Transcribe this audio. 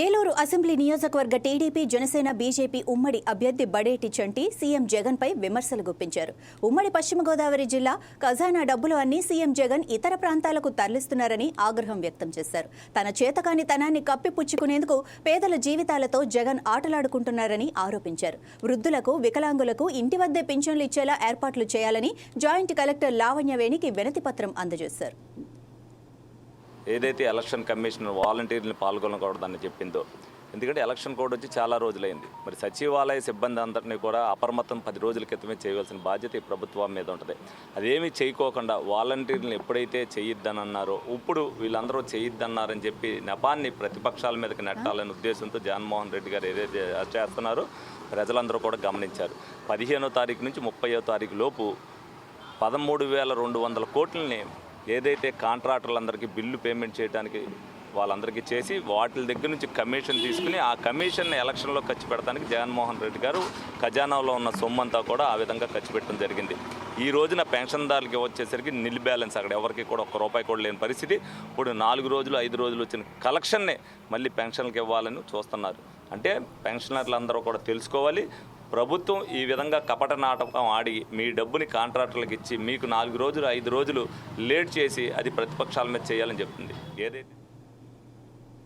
Eluru assembly నియోజకవర్గ TDP Janasena BJP ఉమ్మడి అభ్యర్థి బడేటి చంటి సీఎం జగన్ పై విమర్శలు గుప్పించారు. ఉమ్మడి పశ్చిమ గోదావరి జిల్లా ఖజానా డబ్బులు అన్ని సీఎం జగన్ ఇతర ప్రాంతాలకు తరలిస్తున్నారని ఆగ్రహం వ్యక్తం చేశారు. తన చేతకాని తనాన్ని కప్పిపుచ్చుకునేందుకు పేదల జీవితాలతో జగన్ ఆటలాడుకుంటున్నారని ఆరోపించారు. వృద్ధులకు వికలాంగులకు ఇంటి వద్దే పింఛన్లు ఇచ్చేలా ఏర్పాట్లు చేయాలని జాయింట్ కలెక్టర్ లావణ్యవేణికి వినతి పత్రం అందజేశారు. ఏదైతే ఎలక్షన్ కమిషన్ వాలంటీర్ని పాల్గొనకూడదని చెప్పిందో ఎందుకంటే ఎలక్షన్ కోడ్ వచ్చి చాలా రోజులైంది. మరి సచివాలయ సిబ్బంది అందరినీ కూడా అప్రమత్తం పది రోజుల క్రితమే చేయవలసిన బాధ్యత ఈ ప్రభుత్వం మీద ఉంటుంది. అదేమీ చేయకోకుండా వాలంటీర్లను ఎప్పుడైతే చేయొద్దని అన్నారో ఇప్పుడు వీళ్ళందరూ చేయొద్దన్నారని చెప్పి నెపాన్ని ప్రతిపక్షాల మీదకి నెట్టాలనే ఉద్దేశంతో జగన్మోహన్ రెడ్డి గారు ఏదైతే చేస్తున్నారో ప్రజలందరూ కూడా గమనించారు. పదిహేనో తారీఖు నుంచి ముప్పయో తారీఖు లోపు పదమూడు వేల రెండు వందల కోట్లని ఏదైతే కాంట్రాక్టర్లందరికీ బిల్లు పేమెంట్ చేయడానికి వాళ్ళందరికీ చేసి వాటి దగ్గర నుంచి కమిషన్ తీసుకుని ఆ కమిషన్ ఎలక్షన్లో ఖర్చు పెడతానికి జగన్మోహన్ రెడ్డి గారు ఖజానాలో ఉన్న సొమ్ము అంతా కూడా ఆ విధంగా ఖర్చు పెట్టడం జరిగింది. ఈ రోజున పెన్షన్దారులకి వచ్చేసరికి నిల్ బ్యాలెన్స్ అక్కడ ఎవరికి కూడా ఒక్క రూపాయి కూడా లేని పరిస్థితి. ఇప్పుడు నాలుగు రోజులు ఐదు రోజులు వచ్చిన కలెక్షన్నే మళ్ళీ పెన్షన్లకు ఇవ్వాలని చూస్తున్నారు. అంటే పెన్షనర్లు అందరూ కూడా తెలుసుకోవాలి. ప్రభుత్వం ఈ విధంగా కపట నాటకం ఆడి మీ డబ్బుని కాంట్రాక్టర్లకు ఇచ్చి మీకు నాలుగు రోజులు ఐదు రోజులు లేట్ చేసి అది ప్రతిపక్షాల మీద చేయాలని చెప్తుంది. ఏదైతే